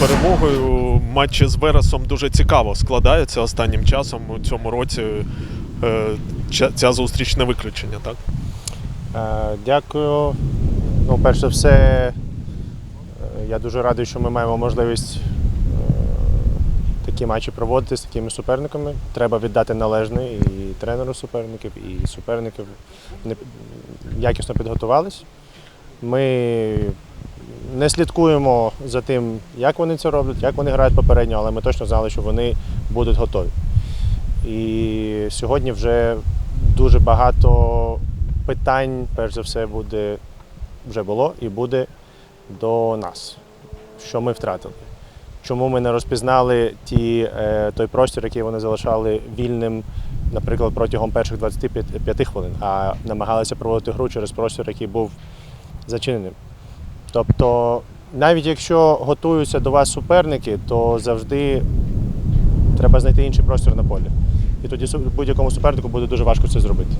перемогою. Матчі з Вересом дуже цікаво складаються останнім часом у цьому році. Е, ця- зустріч не виключення, так? Е, Дякую. Ну, перш за все, е, я дуже радий, що ми маємо можливість такі матчі проводити з такими суперниками. Треба віддати належне і тренеру суперників, і суперників якісно підготувались. Ми не слідкуємо за тим, як вони це роблять, як вони грають попередньо, але ми точно знали, що вони будуть готові. І сьогодні вже дуже багато питань, перш за все, буде, вже було і буде до нас, що ми втратили. Чому ми не розпізнали ті, е, той простір, який вони залишали вільним, наприклад, протягом перших 25 хвилин, а намагалися проводити гру через простір, який був зачиненим. Тобто, навіть якщо готуються до вас суперники, то завжди треба знайти інший простір на полі. І тоді будь-якому супернику буде дуже важко це зробити.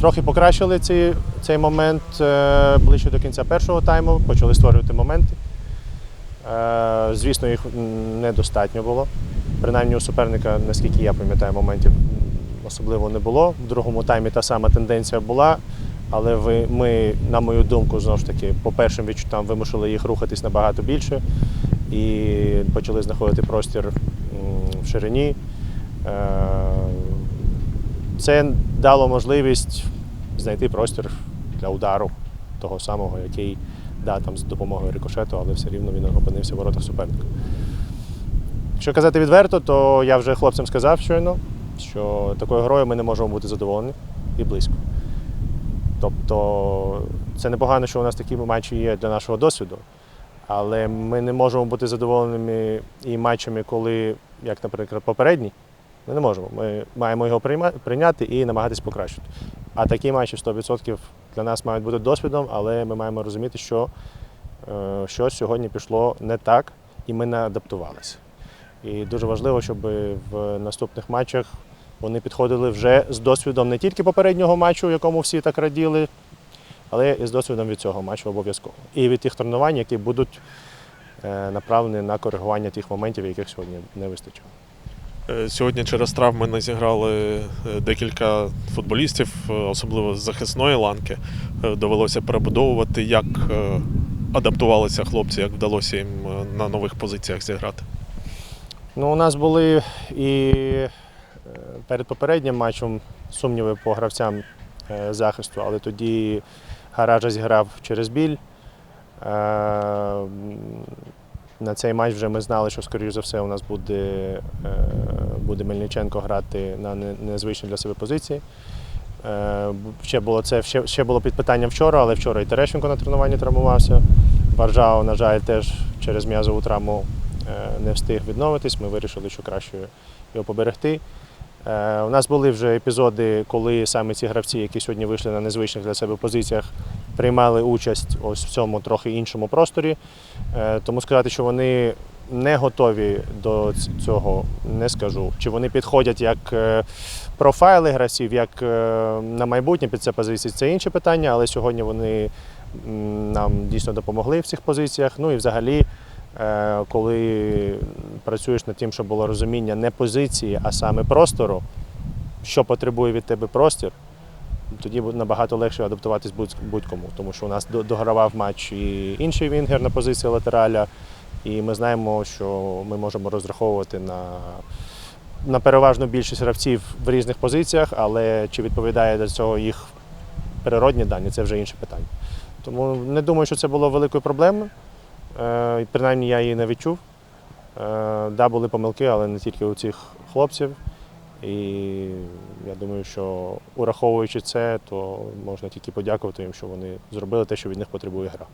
Трохи покращили ці, цей момент е, ближче до кінця першого тайму, почали створювати моменти. Е, звісно, їх недостатньо було. Принаймні у суперника, наскільки я пам'ятаю, моментів особливо не було. В другому таймі та сама тенденція була, але ви, ми, на мою думку, знову ж таки, по першим відчуттям вимушили їх рухатись набагато більше і почали знаходити простір в ширині. Е, Це дало можливість знайти простір для удару того самого, який да, там з допомогою рикошету, але все рівно він опинився в воротах суперника. Якщо казати відверто, то я вже хлопцям сказав щойно, що такою грою ми не можемо бути задоволені і близько. Тобто це непогано, що у нас такі матчі є для нашого досвіду, але ми не можемо бути задоволеними і матчами, коли, як, наприклад, попередній. Ми не можемо. Ми маємо його прийняти і намагатись покращити. А такі матчі 100% для нас мають бути досвідом, але ми маємо розуміти, що е, щось сьогодні пішло не так, і ми не адаптувалися. І дуже важливо, щоб в наступних матчах вони підходили вже з досвідом не тільки попереднього матчу, якому всі так раділи, але і з досвідом від цього матчу обов'язково. І від тих тренувань, які будуть е, направлені на коригування тих моментів, яких сьогодні не вистачило. Е, Сьогодні через травми не зіграли е, декілька футболістів, особливо з захисної ланки. Довелося перебудовувати, як адаптувалися хлопці, як вдалося їм на нових позиціях зіграти. Ну, у нас були і перед попереднім матчем сумніви по гравцям е, захисту, але тоді Гаража зіграв через біль. Е, На цей матч вже ми знали, що, скоріш за все, у нас буде, е, буде Мельниченко грати на незвичній для себе позиції. Ще було це ще, ще було під питанням вчора, але вчора і Терещенко на тренуванні травмувався. Варжао, на жаль, теж через м'язову травму не встиг відновитись. Ми вирішили, що краще його поберегти. Е, У нас були вже епізоди, коли саме ці гравці, які сьогодні вийшли на незвичних для себе позиціях, приймали участь ось в цьому трохи іншому просторі. Е, Тому сказати, що вони не готові до цього, не скажу. Чи вони підходять як е, профайли гравців, як на майбутнє під це позиції, це інше питання, але сьогодні вони нам дійсно допомогли в цих позиціях. Ну і взагалі, коли працюєш над тим, щоб було розуміння не позиції, а саме простору, що потребує від тебе простір, тоді набагато легше адаптуватись будь- будь-кому. Тому що у нас догравав матч і інший вінгер на позиції латераля, і ми знаємо, що ми можемо розраховувати на, на переважну більшість гравців в різних позиціях, але чи відповідає до цього їх природні дані, це вже інше питання. Тому не думаю, що це було великою проблемою. Е, принаймні я її не відчув. Е, да, були помилки, але не тільки у цих хлопців. І я думаю, що ураховуючи це, то можна тільки подякувати їм, що вони зробили те, що від них потребує гра.